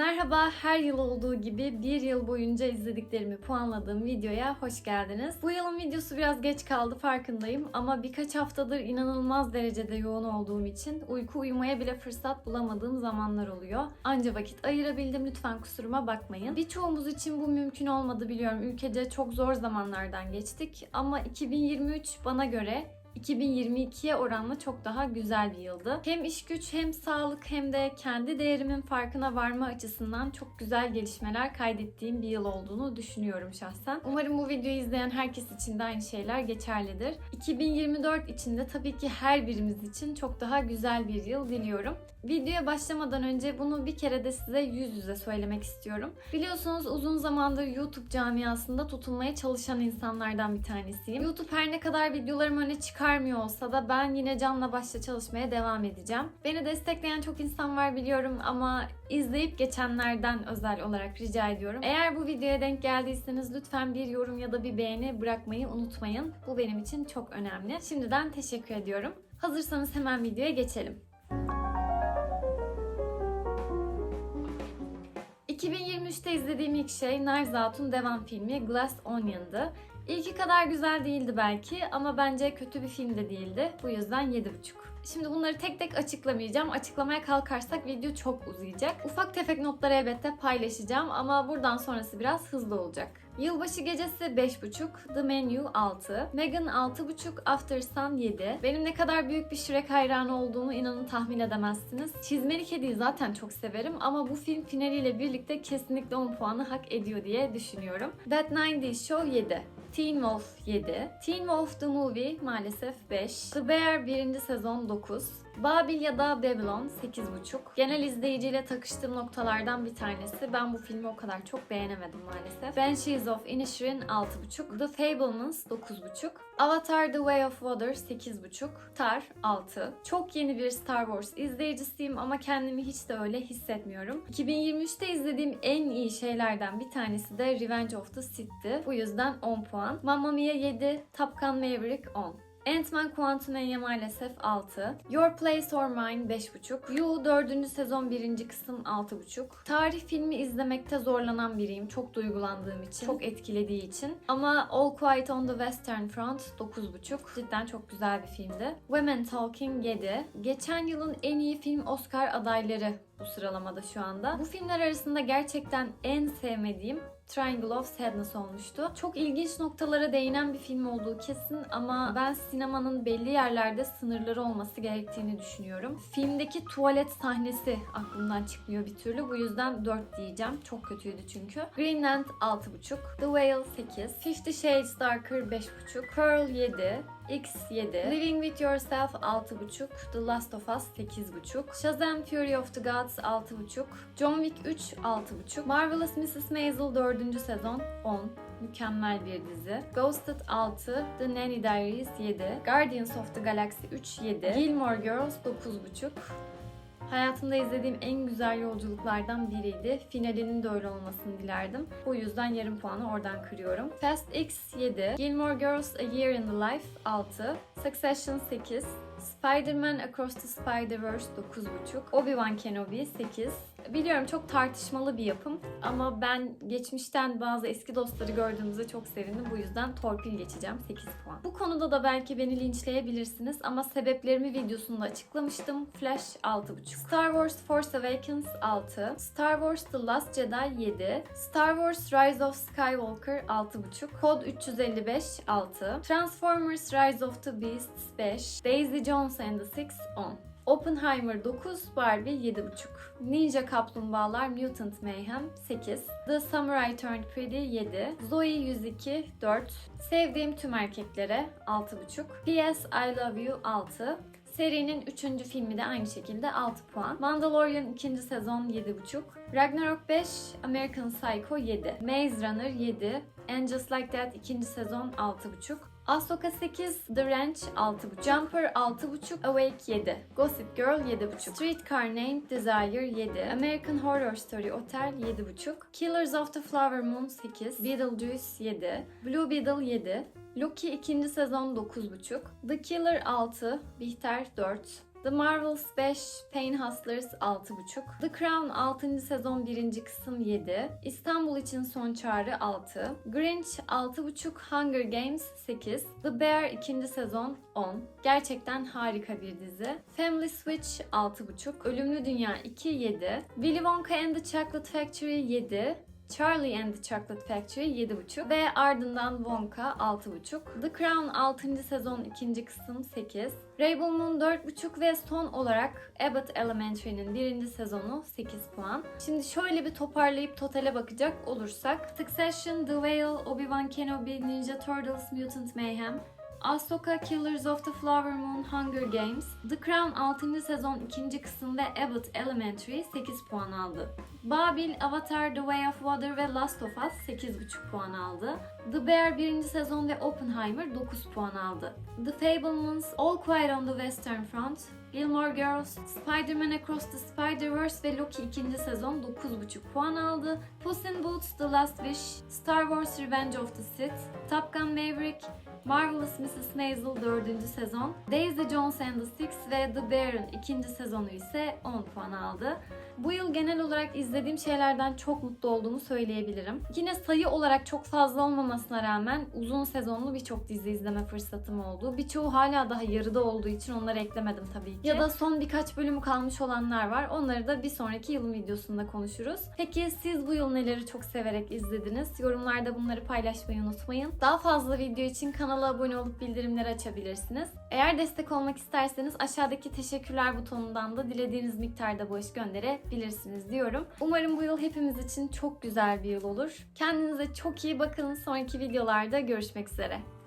Merhaba, her yıl olduğu gibi bir yıl boyunca izlediklerimi puanladığım videoya hoş geldiniz. Bu yılın videosu biraz geç kaldı farkındayım ama birkaç haftadır inanılmaz derecede yoğun olduğum için uyku uyumaya bile fırsat bulamadığım zamanlar oluyor. Anca vakit ayırabildim lütfen kusuruma bakmayın. Birçoğumuz için bu mümkün olmadı biliyorum. Ülkece çok zor zamanlardan geçtik ama 2023 bana göre 2022'ye oranla çok daha güzel bir yıldı. Hem iş güç hem sağlık hem de kendi değerimin farkına varma açısından çok güzel gelişmeler kaydettiğim bir yıl olduğunu düşünüyorum şahsen. Umarım bu videoyu izleyen herkes için de aynı şeyler geçerlidir. 2024 için de tabii ki her birimiz için çok daha güzel bir yıl diliyorum. Videoya başlamadan önce bunu bir kere de size yüz yüze söylemek istiyorum. Biliyorsunuz uzun zamandır YouTube camiasında tutunmaya çalışan insanlardan bir tanesiyim. YouTube her ne kadar videolarımı öne çıkarmıyor olsa da ben yine canla başla çalışmaya devam edeceğim. Beni destekleyen çok insan var biliyorum ama izleyip geçenlerden özel olarak rica ediyorum. Eğer bu videoya denk geldiyseniz lütfen bir yorum ya da bir beğeni bırakmayı unutmayın. Bu benim için çok önemli. Şimdiden teşekkür ediyorum. Hazırsanız hemen videoya geçelim. 2023'te izlediğim ilk şey Knives Out'un devam filmi Glass Onion'dı. İlki kadar güzel değildi belki ama bence kötü bir film de değildi. Bu yüzden 7,5. Şimdi bunları tek tek açıklamayacağım. Açıklamaya kalkarsak video çok uzayacak. Ufak tefek notları elbette paylaşacağım ama buradan sonrası biraz hızlı olacak. Yılbaşı gecesi 5.5, The Menu 6, Megan 6.5, After Sun 7. Benim ne kadar büyük bir Shrek hayranı olduğumu inanın tahmin edemezsiniz. Çizmeli Kedi'yi zaten çok severim ama bu film finaliyle birlikte kesinlikle 10 puanı hak ediyor diye düşünüyorum. That 90's Show 7. Teen Wolf 7. Teen Wolf The Movie maalesef 5. The Bear 1. sezon 9. Babil ya da Babylon 8.5. Genel izleyiciyle takıştığım noktalardan bir tanesi. Ben bu filmi o kadar çok beğenemedim maalesef. Banshees of Inisherin 6.5. The Fablemans 9.5. Avatar The Way of Water 8.5. Tar 6. Çok yeni bir Star Wars izleyicisiyim ama kendimi hiç de öyle hissetmiyorum. 2023'te izlediğim en iyi şeylerden bir tanesi de Revenge of the Sith'ti. Bu yüzden 10 puan. Mamma Mia 7, Top Gun Maverick 10. Ant-Man Quantumania maalesef 6. Your Place or Mine 5.5. You 4. sezon 1. kısım 6.5. Tarih filmi izlemekte zorlanan biriyim. Çok duygulandığım için, çok etkilediği için. Ama All Quiet on the Western Front 9.5. Cidden çok güzel bir filmdi. Women Talking 7. Geçen yılın en iyi film Oscar adayları bu sıralamada şu anda. Bu filmler arasında gerçekten en sevmediğim Triangle of Sadness olmuştu. Çok ilginç noktalara değinen bir film olduğu kesin ama ben sinemanın belli yerlerde sınırları olması gerektiğini düşünüyorum. Filmdeki tuvalet sahnesi aklımdan çıkmıyor bir türlü. Bu yüzden 4 diyeceğim. Çok kötüydü çünkü. Greenland 6.5, The Whale 8, Fifty Shades Darker 5.5, Pearl 7, X7, Living With Yourself 6.5, The Last of Us 8.5, Shazam Fury of the Gods 6.5, John Wick 3 6.5, Marvelous Mrs. Maisel 4. sezon 10, mükemmel bir dizi. Ghosted 6, The Nanny Diaries 7, Guardians of the Galaxy 3 7, Gilmore Girls 9.5, Hayatımda izlediğim en güzel yolculuklardan biriydi. Finalinin de öyle olmasını dilerdim. Bu yüzden yarım puanı oradan kırıyorum. Fast X 7, Gilmore Girls A Year in the Life 6, Succession 8, Spider-Man Across the Spider-Verse 9.5, Obi-Wan Kenobi 8. Biliyorum çok tartışmalı bir yapım ama ben geçmişten bazı eski dostları gördüğümüzde çok sevindim. Bu yüzden torpil geçeceğim 8 puan. Bu konuda da belki beni linçleyebilirsiniz ama sebeplerimi videosunda açıklamıştım. Flash 6.5. Star Wars Force Awakens 6. Star Wars The Last Jedi 7. Star Wars Rise of Skywalker 6.5. Code 355 6. Transformers Rise of the Beasts 5. Daisy Jones and the Six 10. Oppenheimer 9, Barbie 7.5. Ninja Kaplumbağalar Mutant Mayhem 8. The Samurai Turned Pretty 7. Zoe 102 4. Sevdiğim tüm erkeklere 6.5. P.S. I Love You 6. Serinin 3. filmi de aynı şekilde 6 puan. Mandalorian 2. sezon 7.5. Ragnarok 5, American Psycho 7. Maze Runner 7. And Just Like That 2. sezon 6.5. Ahsoka 8, The Ranch 6.5, Jumper 6.5, Awake 7, Gossip Girl 7.5, Streetcar Named Desire 7, American Horror Story Hotel 7.5, Killers of the Flower Moon 8, Beetlejuice 7, Blue Beetle 7, Loki 2. sezon 9.5, The Killer 6, Bihter 4, The Marvels 5, Payne Hustlers 6.5, The Crown 6. sezon 1. kısım 7, İstanbul için son çağrı 6, Grinch 6.5, Hunger Games 8, The Bear 2. sezon 10. Gerçekten harika bir dizi. Family Switch 6.5, Ölümlü Dünya 2 7, Willy Wonka and the Chocolate Factory 7, Charlie and the Chocolate Factory 7.5 ve ardından Wonka 6.5. The Crown 6. sezon 2. kısım 8. Rebel Moon 4.5 ve son olarak Abbott Elementary'nin 1. sezonu 8 puan. Şimdi şöyle bir toparlayıp totale bakacak olursak Succession, The Whale, Obi-Wan Kenobi, Ninja Turtles, Mutant Mayhem, Ahsoka, Killers of the Flower Moon, Hunger Games, The Crown 6. sezon 2. kısım ve Abbott Elementary 8 puan aldı. Babil, Avatar, The Way of Water ve Last of Us 8,5 puan aldı. The Bear 1. sezon ve Oppenheimer 9 puan aldı. The Fablemans, All Quiet on the Western Front, Gilmore Girls, Spider-Man Across the Spider-Verse ve Loki 2. sezon 9,5 puan aldı. Puss in Boots, The Last Wish, Star Wars Revenge of the Sith, Top Gun Maverick, Marvelous Mrs. Maisel 4. sezon, Daisy Jones and the Six ve The Bear'ın 2. sezonu ise 10 puan aldı. Bu yıl genel olarak izlediğim şeylerden çok mutlu olduğumu söyleyebilirim. Yine sayı olarak çok fazla olmamasına rağmen uzun sezonlu birçok dizi izleme fırsatım oldu. Birçoğu hala daha yarıda olduğu için onları eklemedim tabii ki. Ya da son birkaç bölümü kalmış olanlar var. Onları da bir sonraki yılın videosunda konuşuruz. Peki siz bu yıl neleri çok severek izlediniz? Yorumlarda bunları paylaşmayı unutmayın. Daha fazla video için kanala abone olup bildirimleri açabilirsiniz. Eğer destek olmak isterseniz aşağıdaki teşekkürler butonundan da dilediğiniz miktarda bağış gönderebilirsiniz diyorum. Umarım bu yıl hepimiz için çok güzel bir yıl olur. Kendinize çok iyi bakın. Sonraki videolarda görüşmek üzere.